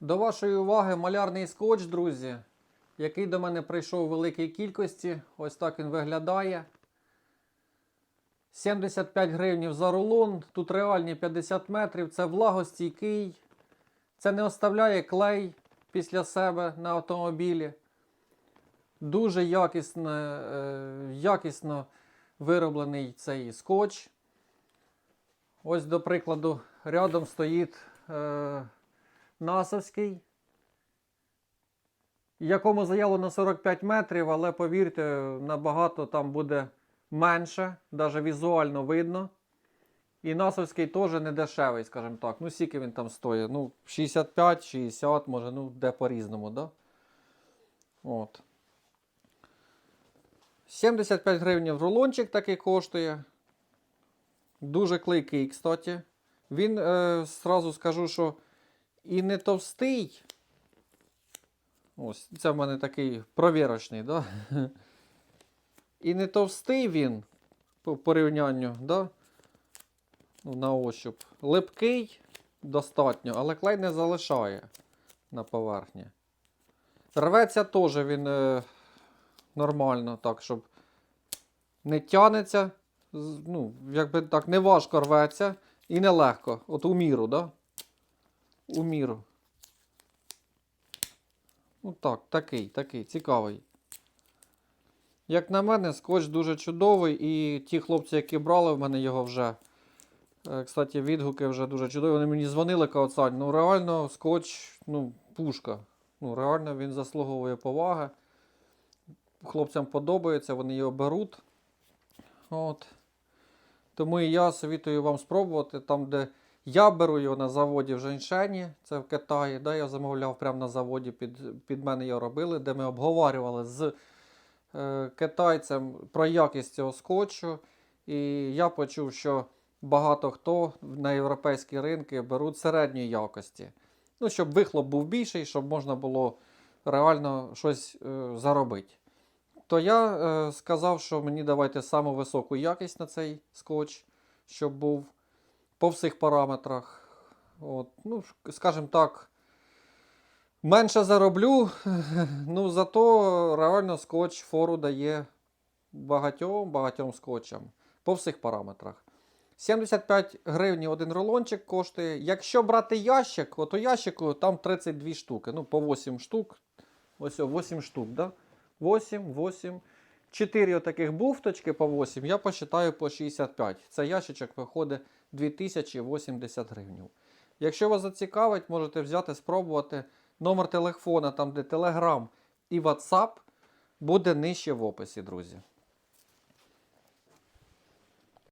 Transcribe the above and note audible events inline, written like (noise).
До вашої уваги малярний скотч, друзі, який до мене прийшов у великій кількості. Ось так він виглядає. 75 гривнів за рулон. Тут реальні 50 метрів. Це влагостійкий. Це не оставляє клей після себе на автомобілі. Дуже якісно, е, якісно вироблений цей скотч. Ось, до прикладу, рядом стоїть е, Насовський, якому заявлено 45 метрів, але повірте, набагато там буде менше, навіть візуально видно. І Насовський теж не дешевий, скажімо так. Ну, скільки він там стоїть? Ну, 65, 60, може, ну, де по-різному, да? От. 75 гривень рулончик такий коштує. Дуже клейкий, кстати. Він, е, сразу скажу, що і не товстий. Ось, це в мене такий провірочний, да? І не товстий він по порівнянню, да? На ощуп. Липкий достатньо, але клей не залишає на поверхні. Рветься теж він е, нормально, так, щоб не тянеться. Ну, якби так, не важко рветься і не легко. От у міру, да? У міру. Ну так, такий, такий, цікавий. Як на мене, скотч дуже чудовий, і ті хлопці, які брали в мене його вже. е, Кстати, відгуки вже дуже чудові. Вони мені дзвонили, кажуть, ну реально скотч, ну, пушка. Ну, реально він заслуговує поваги. Хлопцям подобається, вони його беруть. От. Тому і я совітую вам спробувати. Там, де я беру його на заводі в Женьшені, це в Китаї. Да, я замовляв прямо на заводі, під, під мене його робили, де ми обговорювали з е, китайцем про якість цього скотчу. І я почув, що багато хто на європейські ринки беруть середньої якості. Ну, щоб вихлоп був більший, щоб можна було реально щось е, заробити. То я е, сказав, що мені давайте саму високу якість на цей скотч, щоб був по всіх параметрах. От, ну, скажімо так, менше зароблю, (laughs) ну зато реально скотч фору дає багатьом багатьом скотчам по всіх параметрах. 75 гривень один рулончик коштує. Якщо брати ящик, от у ящику там 32 штуки. Ну, по 8 штук. Ось 8 штук, да? 8, 8. 4 таких буфточки по 8, я посчитаю по 65. Це ящичок виходить 2080 гривень. Якщо вас зацікавить, можете взяти, спробувати. Номер телефона, там де Telegram і WhatsApp, буде нижче в описі, друзі.